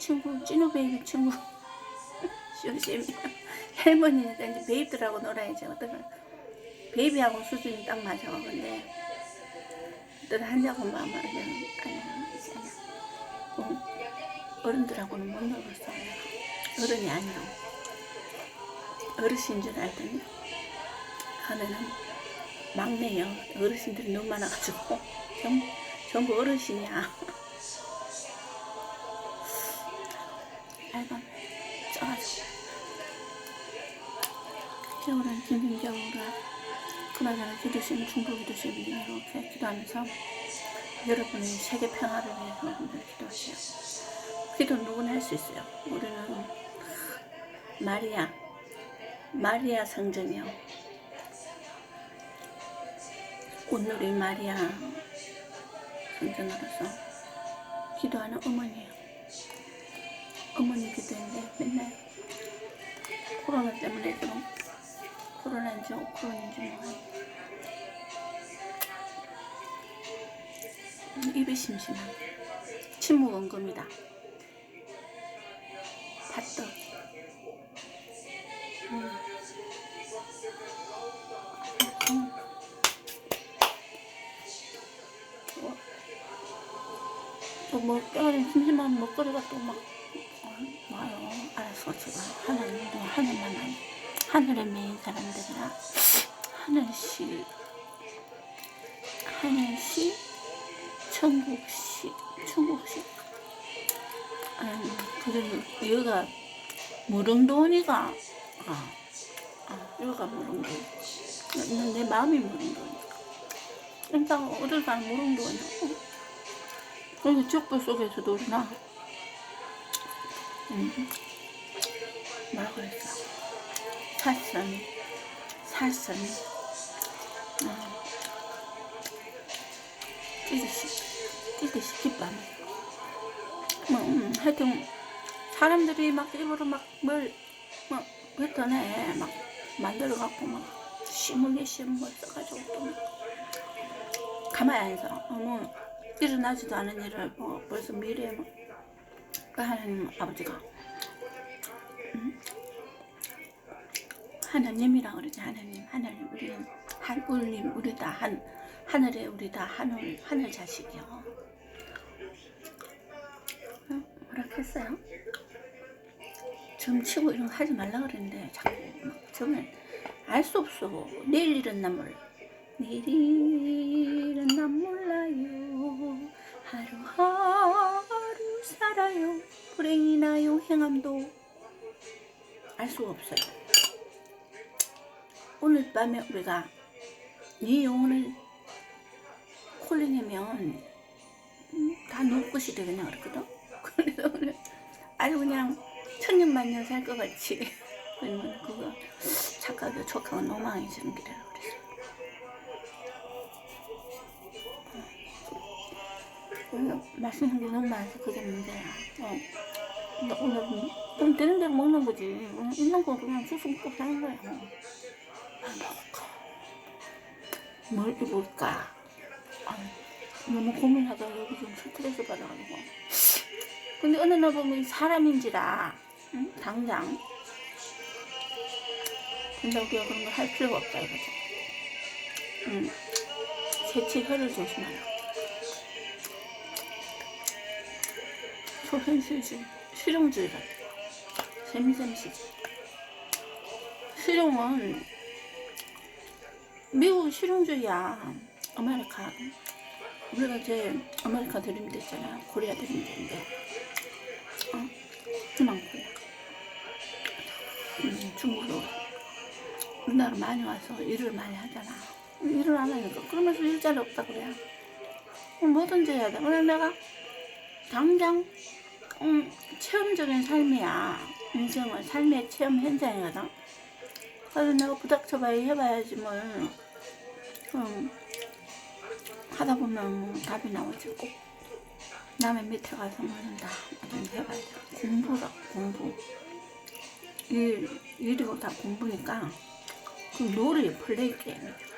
친구, 찐우 베이비 친구. 쇼심. 할머니니까 이제 베이비들하고 놀아야지. 어떤 베이비하고 수준이 딱 맞아. 근데 어떤 한자고 그냥 아니 아니 어, 어른들하고는 못. 내가. 어른이 아니야. 어르신 줄 알더니 하면은 막내요. 어르신들이 너무 많아가지고 전부, 전부 어르신이야. 알밤 쪄가지고 겨울은 긴긴 겨울에 그나저나 기도심 중보 기도심 이렇게 기도하면서 여러분의 세계 평화를 위해서 여러분들 기도하세요. 기도 누구나 할 수 있어요. 우리는 마리아 마리아 성전이요. 오늘의 마리아 성전으로서 기도하는 어머니예요. 어머니 기도인데 맨날 코로나 때문에 좀 코로나인지 오크론인지 뭐 입이 심심한 침묵 원금이다. 팥떡. 음. 음. 어. 또뭐 뼈를 심심한 먹거리가 또 막 와요. 알았어 제가 하나님도 하늘만 안 하늘에 매인 사람들이라 하늘시 하늘시 천국시 천국시 아니 그게 여기가 무릉도원이가 아, 아 여기가 무릉도. 내 마음이 무릉도원이야 일단 어딜 가는 무릉도원이야 여기 족보 속에서도 우리나 음, 뭐라 그랬어 사선 사선 어, 뛰듯이 뛰듯이 기뻐하는 뭐 음, 하여튼 사람들이 막 입으로 막 뭘 막 뱉어내. 막 만들어 갖고 막 시물게 시물 써가지고 또 막 가만히 안 있어 어머 일어나지도 않은 일을 뭐 벌써 미래에 막 그 하나님 아버지가 음? 하나님이라 그러지 하나님 하나님 우리는 한 울림 우리 다 한 하늘에 우리 다 하늘 하늘 자식이요. 어? 뭐라 했어요? 점 치고 이런 거 하지 말라 그랬는데 자꾸 막 점을 알 수 없어. 내일 일은 난 몰라. 내일 일은 난 몰라요. 하루하루 살아요. 불행이 나요 행함도 알 수가 없어요. 오늘 밤에 우리가 네 영혼을 콜링하면 음, 다 눈꽃이 되겠냐 그랬거든. 그래서 오늘 아주 그냥 천년만년 살 것 같이 그러면 그거 착하게 촉하고 노망해지는 길이라고 오늘 맛있는 게 너무 많아서 그게 문제야. 어. 근데 오늘 돈 되는 대로 먹는 거지. 오늘 있는 거 그냥 주스 먹고 사는 거야. 뭐. 뭘 입을까? 아, 너무 고민하다가 여기 좀 스트레스 받아가지고. 근데 어느 날 보면 사람인지라, 응? 당장. 근데 우리가 그런 거할 필요가 없다 이거죠. 응. 재치 혀를 조심하라. 현실실, 실용주의다. 재미샘시지. 실용은 미국 실용주의야. 아메리카. 우리가 이제 아메리카 드림도 있잖아. 코리아 드림도 있는데. 어? 코리아. 음, 중국으로. 우리나라 많이 와서 일을 많이 하잖아. 일을 안 하니까. 그러면서 일자리 없다 그래. 그럼 뭐든지 해야 돼. 그래 내가 당장 음, 체험적인 삶이야. 인생은 삶의 체험 현장이거든. 그래서 내가 부닥쳐봐야 해봐야지 뭘. 음, 하다 보면 뭐 답이 나오지 꼭. 남의 밑에 가서 뭐는 다 뭐든 해봐야 돼. 공부라, 공부. 일, 일이고 다 공부니까 그 놀이 플레이 게임이죠.